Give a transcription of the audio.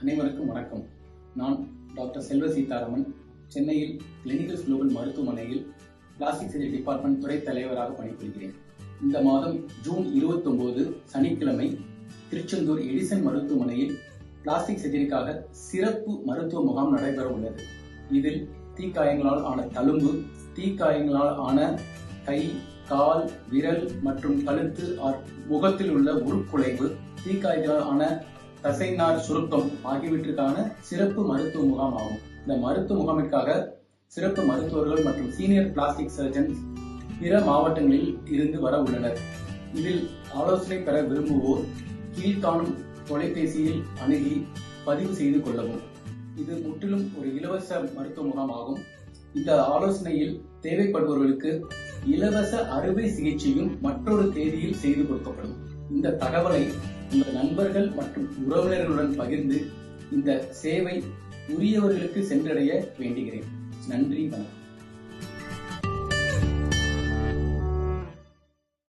அனைவருக்கும் வணக்கம். நான் டாக்டர் செல்வ சீதாராமன் சென்னையில் கிளினிக்கல் குளோபல் மருத்துவமனையில் பிளாஸ்டிக் சர்ஜரி டிபார்ட்மெண்ட் துறை தலைவராக பணிபுரிகிறேன். இந்த மாதம் ஜூன் 29 சனிக்கிழமை திருச்செந்தூர் எடிசன் மருத்துவமனையில் பிளாஸ்டிக் சர்ஜரிக்காக சிறப்பு மருத்துவ முகாம் நடைபெற உள்ளது. இதில் தீக்காயங்களால் ஆன தழும்பு தீக்காயங்களால் ஆன கை கால் விரல் மற்றும் கழுத்து முகத்தில் உள்ள உருக்குலைவு தீக்காய்களால் ஆன தசைநார் சுருக்கம் ஆகியவற்றுக்கான சிறப்பு மருத்துவ முகாம் ஆகும் இந்த மருத்துவ முகாமிற்காக சிறப்பு மருத்துவர்கள் மற்றும் சீனியர் பிளாஸ்டிக் சர்ஜன்ஸ் பிற மாவட்டங்களில் இருந்து வர உள்ளனர். இதில் ஆலோசனை பெற விரும்புவோர் கீழ்காணும் தொலைபேசியில் அணுகி பதிவு செய்து கொள்ளவும். இது முற்றிலும் ஒரு இலவச மருத்துவ முகாம் ஆகும் இந்த ஆலோசனையில் தேவைப்படுபவர்களுக்கு இலவச அறுவை சிகிச்சையும் மற்றொரு தேதியில் செய்து கொடுக்கப்படும். இந்த தகவலை உங்கள் நண்பர்கள் மற்றும் உறவினர்களுடன் பகிர்ந்து இந்த சேவை உரியவர்களுக்கு சென்றடைய வேண்டுகிறேன். நன்றி வணக்கம்.